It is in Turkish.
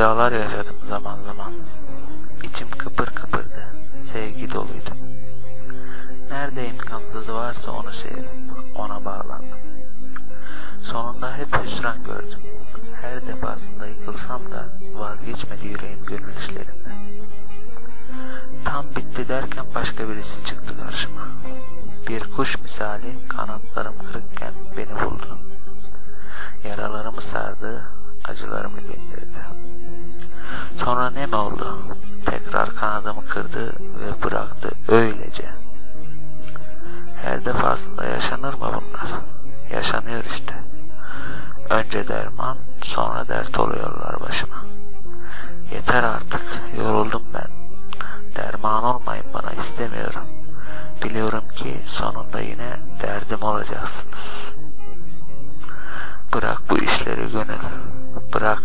Sevdalar yaşadım zaman zaman. İçim kıpır kıpırdı, sevgi doluydu. Nerede imkansız varsa onu sevdim, ona bağlandım. Sonunda hep hüsran gördüm. Her defasında yıkılsam da vazgeçmedi yüreğim gönül işlerinden. Tam bitti derken başka birisi çıktı karşıma. Bir kuş misali kanatlarım kırıkken beni buldu. Yaralarımı sardı, acılarımı dindirdi. Sonra ne mi oldu? Tekrar kanadımı kırdı ve bıraktı öylece. Yaşanır mı bunlar? Yaşanıyor işte. Önce derman, sonra dert oluyorlar başıma. Yeter artık, yoruldum ben. Derman olmayın bana istemiyorum. Biliyorum ki sonunda yine derdim olacaksınız. Bırak bu işleri gönül. Bırak